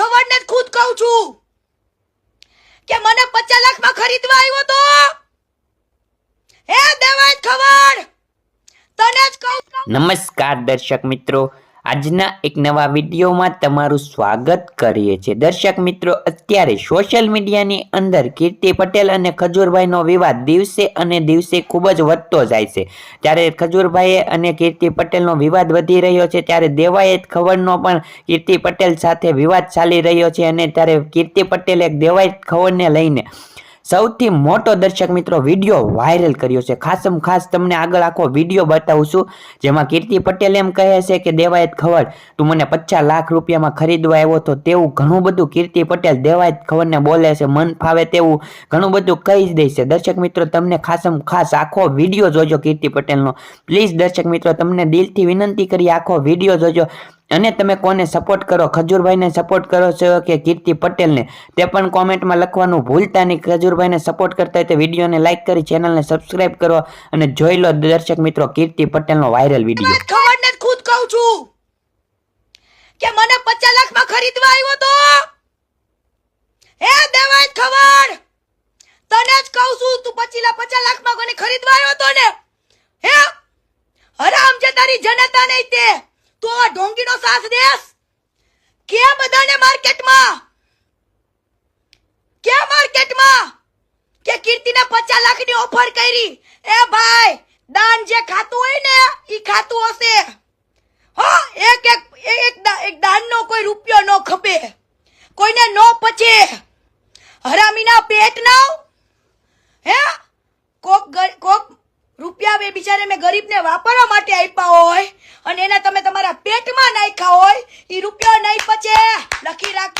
ખબર ને ખુદ કહું છું. કે મને પચાસ લાખમાં ખરીદવા આવ્યો તો? હે દેવાય ખબર? તને જ કહું નમસ્કાર દર્શક મિત્રો. આજના એક નવા વિડીયોમાં તમારું સ્વાગત કરીએ છીએ. દર્શક મિત્રો, અત્યારે સોશિયલ મીડિયાની અંદર કીર્તિ પટેલ અને ખજૂરભાઈનો વિવાદ દિવસે અને દિવસે ખૂબ જ વધતો જાય છે. ત્યારે ખજૂરભાઈએ અને કીર્તિ પટેલનો વિવાદ વધી રહ્યો છે, ત્યારે દેવાયત ખબરનો પણ કીર્તિ પટેલ સાથે વિવાદ ચાલી રહ્યો છે અને ત્યારે કીર્તિ પટેલ એક દેવાયત ખબરને લઈને સૌથી મોટો દર્શક મિત્રો વીડિયો વાયરલ કર્યો છે. ખાસમ ખાસ તમને આગળ આખો વીડિયો બતાવું છું, જેમાં કીર્તિ પટેલ એમ કહે છે કે, દેવાયત ખબર તું મને પચાસ લાખ રૂપિયામાં ખરીદવા આવ્યો તો તેવું ઘણું બધું કીર્તિ પટેલ દેવાયત ખબરને બોલે છે, મન ફાવે તેવું ઘણું બધું કહી જ દે છે. દર્શક મિત્રો, તમને ખાસમ ખાસ આખો વીડિયો જોજો કીર્તિ પટેલનો. પ્લીઝ દર્શક મિત્રો, તમને દિલથી વિનંતી કરી, આખો વીડિયો જોજો. અને તમે કોને સપોર્ટ કરો? ખજૂરભાઈને સપોર્ટ કરો છો કે કીર્તિ પટેલને? તે પણ કોમેન્ટમાં લખવાનું ભૂલતા નહીં. ખજૂરભાઈને સપોર્ટ કરતા હોય તો વિડીયોને લાઇક કરી ચેનલને સબસ્ક્રાઇબ કરો અને જોઈ લો દર્શક મિત્રો કીર્તિ પટેલનો વાયરલ વીડિયો ખબર ને ખુદ કહું છું કે મને પચાસ લાખમાં ખરીદવા આવ્યો તો? હે દેવાય ખબર! તને જ કહું છું તું પચીલા પચાસ લાખમાં કોને ખરીદવા આવ્યો તો ને? હે? હરામ છે તારી જનતા નહીં તે. તું ઢોંગીનો સાસ દેસ કે બધાને માર્કેટમાં? કે માર્કેટમાં? કે કીર્તિને પચાસ લાખની ઓફર કરી. એ ભાઈ, દાન જે ખાતું હોય ને, ઈ ખાતું હશે. હા, એક એક, એક- એક દાનનો કોઈ રૂપિયો ન ખપે. કોઈને ન પચે. હરામીના પેટ ના હે? કોક કોક રૂપિયા બે બિચારે મેં ગરીબને વાપરવા માટે આપ્યા હોય. અને એના તમે તમારા પેટમાં નાખ્યા હોય એ રૂપિયો નહીં પચે. લખી રાખજો.